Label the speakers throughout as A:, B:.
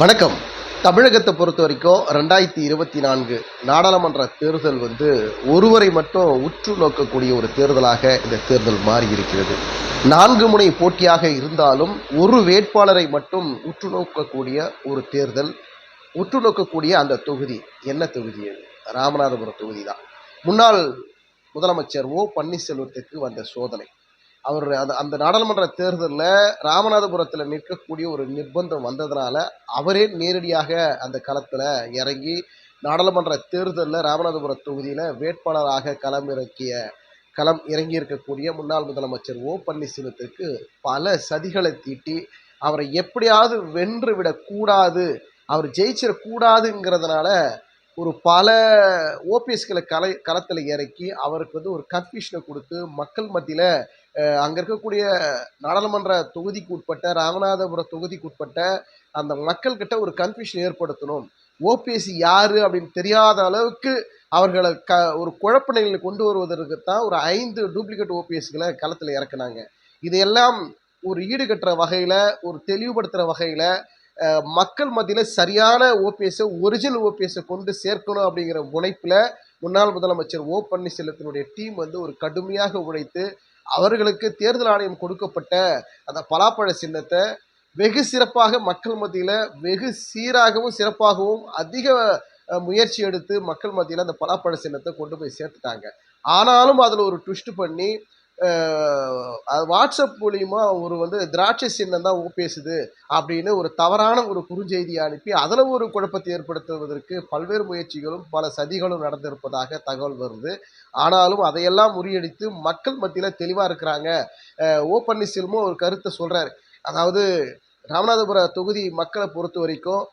A: வணக்கம். தமிழகத்தை பொறுத்த வரைக்கும் ரெண்டாயிரத்தி இருபத்தி நான்கு நாடாளுமன்ற தேர்தல் வந்து ஒருவரை மட்டும் உற்று நோக்கக்கூடிய ஒரு தேர்தலாக இந்த தேர்தல் மாறி இருக்கிறது நான்கு முனை போட்டியாக இருந்தாலும் ஒரு வேட்பாளரை மட்டும் உற்று நோக்கக்கூடிய ஒரு தேர்தல் உற்று நோக்கக்கூடிய அந்த தொகுதி என்ன தொகுதி அது? ராமநாதபுரம் தொகுதி தான். முன்னாள் முதலமைச்சர் ஓ பன்னீர்செல்வத்துக்கு வந்த சோதனை. அவர் அந்த அந்த நாடாளுமன்ற தேர்தலில் ராமநாதபுரத்தில் நிற்கக்கூடிய ஒரு நிர்பந்தம் வந்ததுனால அவரே நேரடியாக அந்த களத்தில் இறங்கி நாடாளுமன்ற தேர்தலில் ராமநாதபுரம் தொகுதியில் வேட்பாளராக களம் இறக்கிய களம் இறங்கி இருக்கக்கூடிய முன்னாள் முதலமைச்சர் ஓ பன்னீர்செல்வத்திற்கு பல சதிகளை தீட்டி அவரை எப்படியாவது வென்று விடக்கூடாது அவர் ஜெயிச்சிடக்கூடாதுங்கிறதுனால ஒரு பல ஓபிஎஸ்களை கலை களத்தில் இறக்கி அவருக்கு வந்து ஒரு கன்ஃபியூஷனை கொடுத்து மக்கள் மத்தியில் அங்கே இருக்கக்கூடிய நாடாளுமன்ற தொகுதிக்கு உட்பட்ட ராமநாதபுரம் தொகுதிக்கு உட்பட்ட அந்த மக்கள்கிட்ட ஒரு கன்ஃபியூஷன் ஏற்படுத்தணும். ஓபிஎஸ்சி யார் அப்படின்னு தெரியாத அளவுக்கு அவர்களை க ஒரு குழப்ப நிலையில் கொண்டு வருவதற்கு தான் ஒரு ஐந்து டூப்ளிகேட் ஓபிஎஸ்களை களத்தில் இறக்குனாங்க. இதையெல்லாம் ஒரு ஈடுகட்டுற வகையில் ஒரு தெளிவுபடுத்துகிற வகையில் மக்கள் மத்தியில் சரியான ஓபிஎஸ்ஸை ஒரிஜினல் ஓபிஎஸ்ஸை கொண்டு சேர்க்கணும் அப்படிங்கிற முனைப்பில் முன்னாள் முதலமைச்சர் ஓ பன்னீர்செல்வத்தினுடைய டீம் வந்து ஒரு கடுமையாக உழைத்து அவர்களுக்கு தேர்தல் ஆணையம் கொடுக்கப்பட்ட அந்த பலாப்பழ சின்னத்தை வெகு சிறப்பாக மக்கள் மத்தியில் வெகு சீராகவும் சிறப்பாகவும் அதிக முயற்சி எடுத்து மக்கள் மத்தியில் அந்த பலாப்பழ சின்னத்தை கொண்டு போய் சேர்த்துட்டாங்க. ஆனாலும் அதில் ஒரு ட்விஸ்ட் பண்ணி வாட்ஸ்அப் மூலிமா ஒரு வந்து திராட்சை சின்னம் தான் பேசுது அப்படின்னு ஒரு தவறான ஒரு குறுஞ்செய்தியை அனுப்பி அதில் ஒரு குழப்பத்தை ஏற்படுத்துவதற்கு பல்வேறு முயற்சிகளும் பல சதிகளும் நடந்திருப்பதாக தகவல் வருது. ஆனாலும் அதையெல்லாம் முறியடித்து மக்கள் மத்தியில் தெளிவாக இருக்கிறாங்க. ஓ பன்னீர்செல்வமும் ஒரு கருத்தை சொல்கிறார் அதாவது ராமநாதபுர தொகுதி மக்களை பொறுத்த வரைக்கும்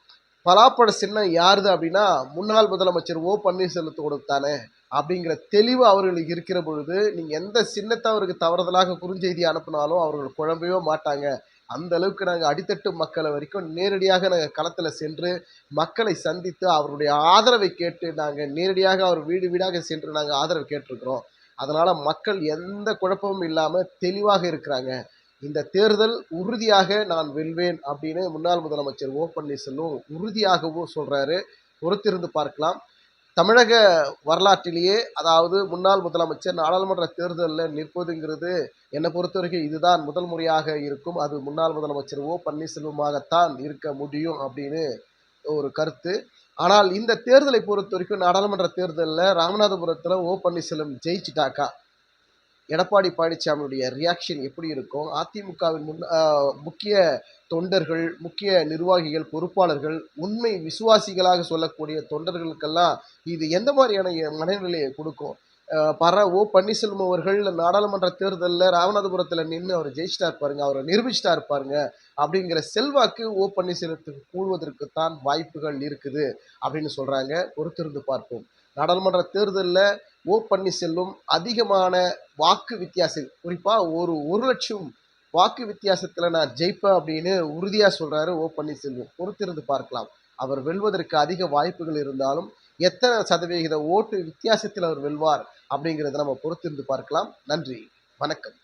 A: பலாப்பழ சின்னம் யாருது அப்படின்னா முன்னாள் முதலமைச்சர் ஓ பன்னீர்செல்வத்தோடு தானே அப்படிங்கிற தெளிவு அவர்களுக்கு இருக்கிற பொழுது நீங்கள் எந்த சின்னத்தை அவருக்கு தவறுதலாக குறுஞ்செய்தி அனுப்பினாலும் அவர்கள் குழம்பவே மாட்டாங்க. அந்த அளவுக்கு நாங்கள் அடித்தட்டு மக்களை வரைக்கும் நேரடியாக நாங்கள் களத்தில் சென்று மக்களை சந்தித்து அவருடைய ஆதரவை கேட்டு நாங்கள் நேரடியாக அவர் வீடு வீடாக சென்று நாங்கள் ஆதரவு கேட்டிருக்கிறோம். அதனால் மக்கள் எந்த குழப்பமும் இல்லாமல் தெளிவாக இருக்கிறாங்க. இந்த தேர்தல் உறுதியாக நான் வெல்வேன் அப்படின்னு முன்னாள் முதலமைச்சர் ஓ பன்னீர்செல்வம் உறுதியாகவும் சொல்கிறாரு பொறுத்திருந்து பார்க்கலாம். தமிழக வரலாற்றிலேயே அதாவது முன்னாள் முதலமைச்சர் நாடாளுமன்ற தேர்தலில் நிற்பதுங்கிறது என்னை பொறுத்த வரைக்கும் இதுதான் முதல் முறையாக இருக்கும். அது முன்னாள் முதலமைச்சர் ஓ பன்னீர்செல்வமாகத்தான் இருக்க முடியும் அப்படின்னு ஒரு கருத்து. ஆனால் இந்த தேர்தலை பொறுத்த வரைக்கும் நாடாளுமன்ற தேர்தலில் ராமநாதபுரத்தில் ஓ பன்னீர்செல்வம் ஜெயிச்சிட்டாக்கா? எடப்பாடி பழனிசாமியுடைய ரியாக்ஷன் எப்படி இருக்கும்? அதிமுகவின் முன் முக்கிய தொண்டர்கள் முக்கிய நிர்வாகிகள் பொறுப்பாளர்கள் உண்மை விசுவாசிகளாக சொல்லக்கூடிய தொண்டர்களுக்கெல்லாம் இது எந்த மாதிரியான மனநிலையை கொடுக்கும்? பர ஓ பன்னீர்செல்வம் அவர்கள் நாடாளுமன்ற தேர்தலில் ராமநாதபுரத்தில் நின்று அவர் ஜெயிச்சிட்டா இருப்பாருங்க அவரை நிரூபிச்சிட்டா இருப்பாருங்க அப்படிங்கிற செல்வாக்கு ஓ பன்னீர்செல்வத்துக்கு கூடுவதற்குத்தான் வாய்ப்புகள் இருக்குது அப்படின்னு சொல்கிறாங்க பொறுத்திருந்து பார்ப்போம். நாடாளுமன்ற தேர்தலில் ஓ பன்னீர்செல்வம் அதிகமான வாக்கு வித்தியாசம். குறிப்பாக ஒரு ஒரு லட்சம் வாக்கு வித்தியாசத்தில் நான் ஜெயிப்பேன் அப்படின்னு உறுதியாக சொல்கிறாரு ஓ பன்னீர்செல்வம். பொறுத்திருந்து பார்க்கலாம். அவர் வெல்வதற்கு அதிக வாய்ப்புகள் இருந்தாலும் எத்தனை சதவிகித ஓட்டு வித்தியாசத்தில் அவர் வெல்வார் அப்படிங்கிறத நம்ம பொறுத்திருந்து பார்க்கலாம். நன்றி. வணக்கம்.